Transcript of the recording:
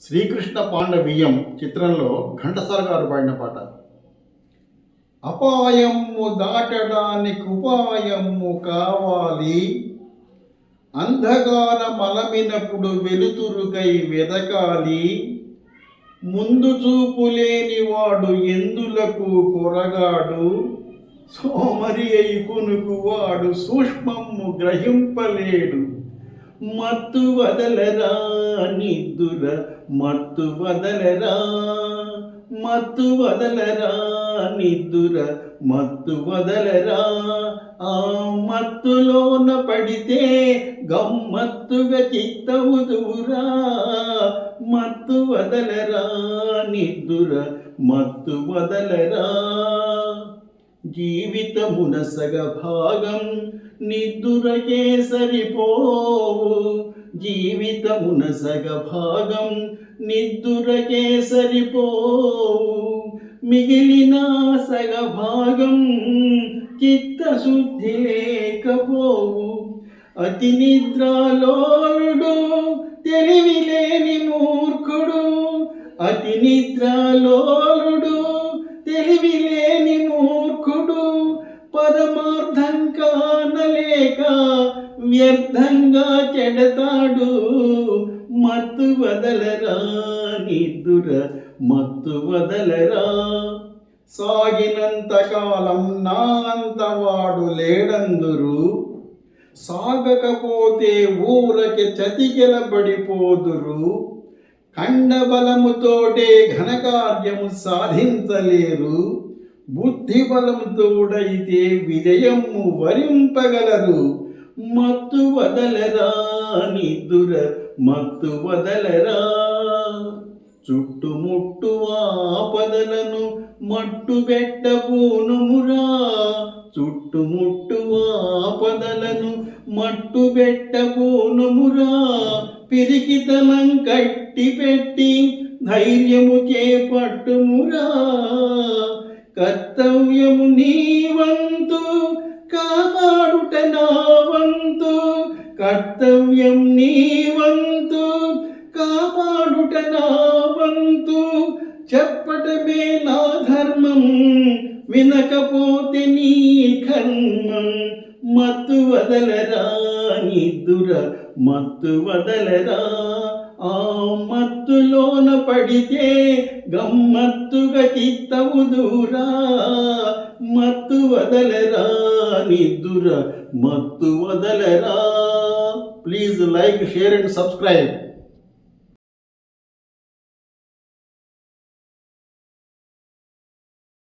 శ్రీకృష్ణ పాండవీయం చిత్రంలో ఘంటసాల గారు పాడిన పాట. అపాయము దాటడానికి ఉపాయము కావాలి. అంధకార మలమినప్పుడు వెలుతురుకై వెదకాలి. ముందు చూపు లేని వాడు ఎందులకు కొరగాడు సోమరి అయి కొనుకు వాడు సూక్ష్మము గ్రహింపలేడు. మత్తు వదలరా నిద్దుర మత్తు వదలరా మత్తు వదలరా నిద్దుర మత్తు వదలరా. ఆ మత్తులోన పడితే గమ్మత్తుగా చిత్తవు దూరా మత్తు వదలరా నిద్దుర మత్తు వదలరా. జీవితమునసగ భాగం నిద్దురకే సరిపోవు జీవితమున సగ భాగం నిద్దురకే సరిపోవు మిగిలిన సగ భాగం చిత్తశుద్ధి లేకపోవు. అతి నిద్రలోలుడు తెలివి లేని మూర్ఖుడు. అతి నిద్రలోలుడు లేక వ్యర్థంగా చెడతాడు. మత్తు వదలరా నిద్దుర మత్తు వదలరా. సాగినంత కాలం నా అంత వాడు లేడందురు. సాగకపోతే ఊరకి చతికిలబడిపోదురు కండబలముతోటే ఘనకార్యము సాధించలేరు. బుద్ధి బలముతోడైతే విజయము వరింపగలరు. మత్తు వదలరా నిదుర మత్తు వదలరా. చుట్టుముట్టు ఆపదలను మట్టు పెట్టబోనుమురా చుట్టుముట్టు ఆపదలను మట్టు పెట్టబోనుమురా పిరికితనం కట్టి పెట్టి ధైర్యము చేపట్టుమురా కర్తవ్యము నీ వంతు కాపాడుట నా వంతు కర్తవ్యం నీ వంతు కాపాడుట నా వంతు చెప్పటమే నా ధర్మం వినకపోతే నీ కర్మం. మత్తు వదలరా నిద్దుర మత్తు వదలరా. ఆ మత్తులోన పడితే గమ్మత్తుగా చిత్తము దూరా. మత్తు వదలరా నిద్దుర మత్తు వదలరా. Please like share and subscribe.